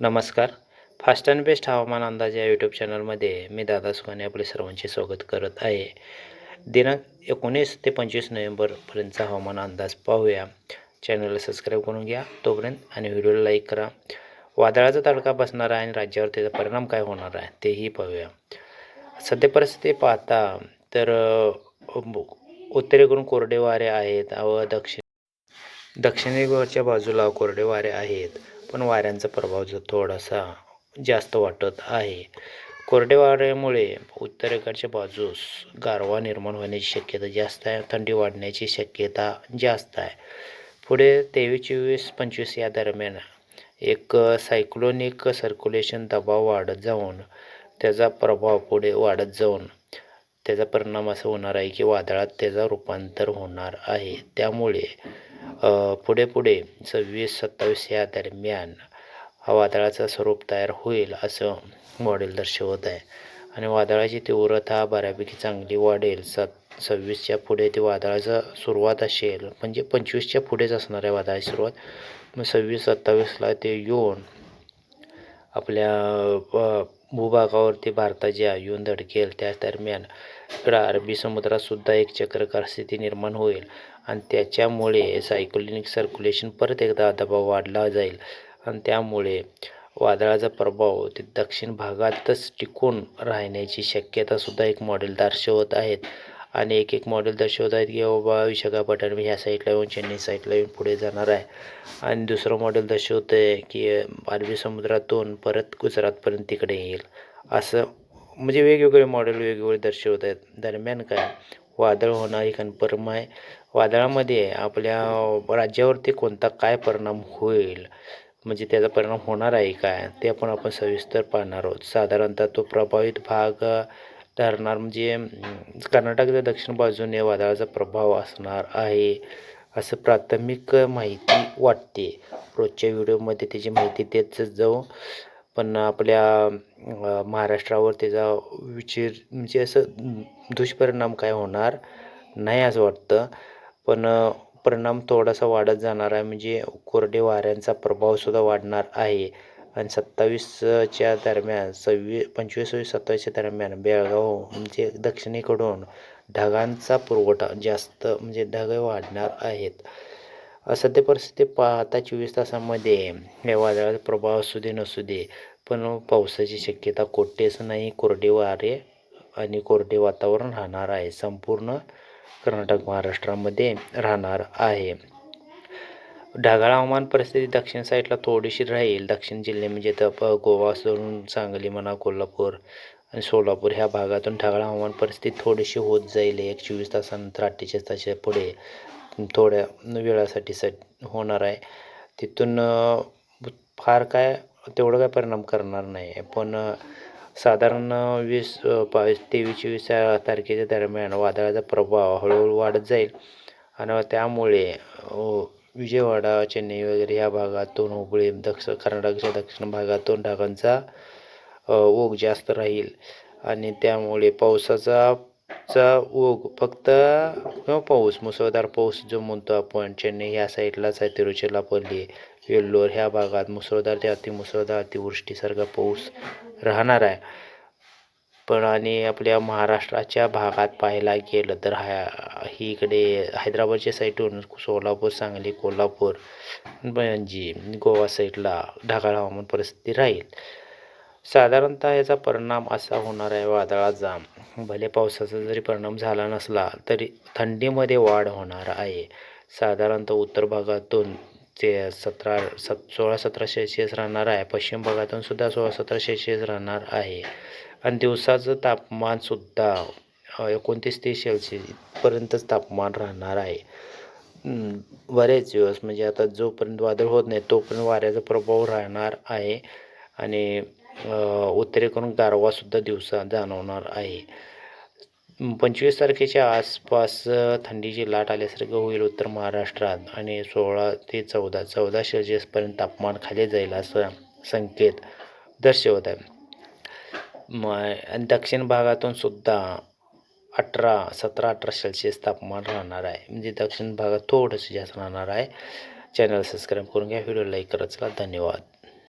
नमस्कार. Fast and best हवामान अंदाज या यूट्यूब चॅनलमध्ये मी दादा सुखाने आपले सर्वांचे स्वागत करत आहे. दिनांक एकोणीस ते पंचवीस नोव्हेंबरपर्यंतचा हवामान अंदाज पाहूया. चॅनलला सबस्क्राईब करून घ्या. तोपर्यंत आणि व्हिडिओला लाईक करा. वादळाचा तडका बसणार आहे आणि राज्यावर त्याचा परिणाम काय होणार आहे तेही पाहूया. सध्या परिस्थिती पाहता तर उत्तरेकडून कोरडे वारे आहेत. व दक्षिण दक्षिणेकडच्या बाजूला कोरडे वारे आहेत. पण वाऱ्यांचा प्रभाव जो थोडासा जास्त वाटत आहे. कोरडे वाऱ्यामुळे उत्तरेकडच्या बाजूस गारवा निर्माण होण्याची शक्यता जास्त आहे. थंडी वाढण्याची शक्यता जास्त आहे. पुढे तेवीस चोवीस पंचवीस या दरम्यान एक सायक्लोनिक सर्क्युलेशन दबाव वाढत जाऊन त्याचा प्रभाव पुढे वाढत जाऊन त्याचा परिणाम असा होणार आहे की वादळात त्याचा रूपांतर होणार आहे. त्यामुळे पुढे पुढे सव्वीस सत्तावीस या दरम्यान हा वादळाचा स्वरूप तयार होईल असं मॉडेल दर्शवत आहे. आणि वादळाची तीव्रता बऱ्यापैकी चांगली वाढेल. सत सव्वीसच्या पुढे ते वादळाचा सुरुवात असेल म्हणजे पंचवीसच्या पुढेच असणार आहे वादळाची सुरुवात. मग सव्वीस सत्तावीसला ते येऊन आपल्या भूभागावरती भारताच्या येऊन धडकेल. त्या दरम्यान इकडं अरबी समुद्रातसुद्धा एक चक्रकार स्थिती निर्माण होईल आणि त्याच्यामुळे सायक्लोनिक सर्क्युलेशन परत एकदा दबाव वाढला जाईल. आणि त्यामुळे वादळाचा प्रभाव ते दक्षिण भागातच टिकून राहण्याची शक्यतासुद्धा एक मॉडेल दर्शवत आहेत. आणि एक एक मॉडेल दर्शवत आहेत की बाबा विशाखापट्टणम ह्या साईडला येऊन चेन्नई साईडला येऊन पुढे जाणार आहे. आणि दुसरं मॉडेल दर्शवतं आहे की अरबी समुद्रातून परत गुजरातपर्यंत तिकडे येईल. असं म्हणजे वेगवेगळे मॉडेल वेगवेगळे दर्शवत आहेत. दरम्यान काय? वादळ होणं ही कन्फर्म आहे. वादळामध्ये आपल्या राज्यावरती कोणता काय परिणाम होईल? म्हणजे त्याचा परिणाम होणार आहे काय ते पण आपण सविस्तर पाहणार आहोत. साधारणतः तो प्रभावित भाग ठरणार म्हणजे कर्नाटकच्या दक्षिण बाजूने वादळाचा प्रभाव असणार आहे असं प्राथमिक माहिती वाटते. रोजच्या व्हिडिओमध्ये त्याची माहिती देत जाऊ. पण आपल्या महाराष्ट्रावर त्याचा विचिर म्हणजे असं दुष्परिणाम काय होणार नाही असं वाटतं. पण परिणाम थोडासा वाढत जाणार आहे. म्हणजे कोरडे वाऱ्यांचा प्रभावसुद्धा वाढणार आहे. आणि सत्तावीसच्या दरम्यान सव्वीस पंचवीस सव्वीस सत्तावीसच्या दरम्यान बेळगाव म्हणजे दक्षिणेकडून ढगांचा पुरवठा जास्त म्हणजे ढग वाढणार आहेत. सध्या परिस्थिती पाहता चोवीस तासामध्ये या वादळाचा प्रभाव असू दे नसू दे पण पावसाची शक्यता कोठेच नाही. कोरडे वारे आणि कोरडे वातावरण राहणार आहे. संपूर्ण कर्नाटक महाराष्ट्रामध्ये राहणार आहे. ढगाळ हवामान परिस्थिती दक्षिण साईडला थोडीशी राहील. दक्षिण जिल्हे म्हणजे तर प- गोवा सोडून सांगली म्हणा कोल्हापूर आणि सोलापूर ह्या भागातून ढगाळ हवामान परिस्थिती थोडीशी होत जाईल. एक चोवीस तासानंतर अठ्ठेचाळीस तासाच्या पुढे थोड्या वेळासाठी स होणार आहे. तिथून फार काय तेवढं काय परिणाम करणार नाही. आहे पण साधारण वीस बावीस तेवीस वीस या तारखेच्या दरम्यान वादळाचा प्रभाव हळूहळू वाढत जाईल. आणि त्यामुळे विजयवाडा चेन्नई वगैरे ह्या भागातून हुबळी दक्ष कर्नाटकच्या दक्षिण भागातून ढगांचा ओघ जास्त राहील. आणि त्यामुळे पावसाचा चा ओघ फक्त किंवा पाऊस मुसळधार पाऊस जो म्हणतो आपण चेन्नई ह्या साईडलाच आहे तिरुचिरापल्ली वेल्लोर ह्या भागात मुसळधार ते अतिमुसळधार अतिवृष्टीसारखा पाऊस राहणार आहे. पण आणि आपल्या महाराष्ट्राच्या भागात पाहायला गेलं तर हा ही इकडे हैदराबादच्या साईडवरून सोलापूर सांगली कोल्हापूर पणजी गोवा साईडला ढगाळ हवामान परिस्थिती राहील. साधारणतः याचा परिणाम असा होणार आहे वादळाचा भले पावसाचा जरी परिणाम झाला नसला तरी थंडीमध्ये वाढ होणार आहे. साधारणतः उत्तर भागातून ते सतरा सत सोळा सतरा सेल्शियस राहणार आहे. पश्चिम भागातून सुद्धा सोळा सतरा सेल्सिअस राहणार आहे. आणि दिवसाचं तापमानसुद्धा एकोणतीस ते सेल्सिअस इथपर्यंतच तापमान राहणार आहे. बरेच दिवस म्हणजे आता जोपर्यंत वादळ होत नाही तोपर्यंत वाऱ्याचा प्रभाव राहणार आहे. आणि उत्तरेकडून गारवासुद्धा दिवसा जाणवणार आहे. पंचवीस तारखेच्या आसपास थंडीची लाट आल्यासारखं होईल उत्तर महाराष्ट्रात आणि सोळा ते चौदा चौदा सेल्सिअसपर्यंत तापमान खाली जाईल असं संकेत दर्शवत आहे. म आणि दक्षिण भागातून सुद्धा अठरा सतरा अठरा सेल्सिअस तापमान राहणार आहे. म्हणजे दक्षिण भागात थोडंसं जास्त राहणार आहे. चॅनल सबस्क्राईब करून घ्या. व्हिडिओ लाईक करत चला. धन्यवाद.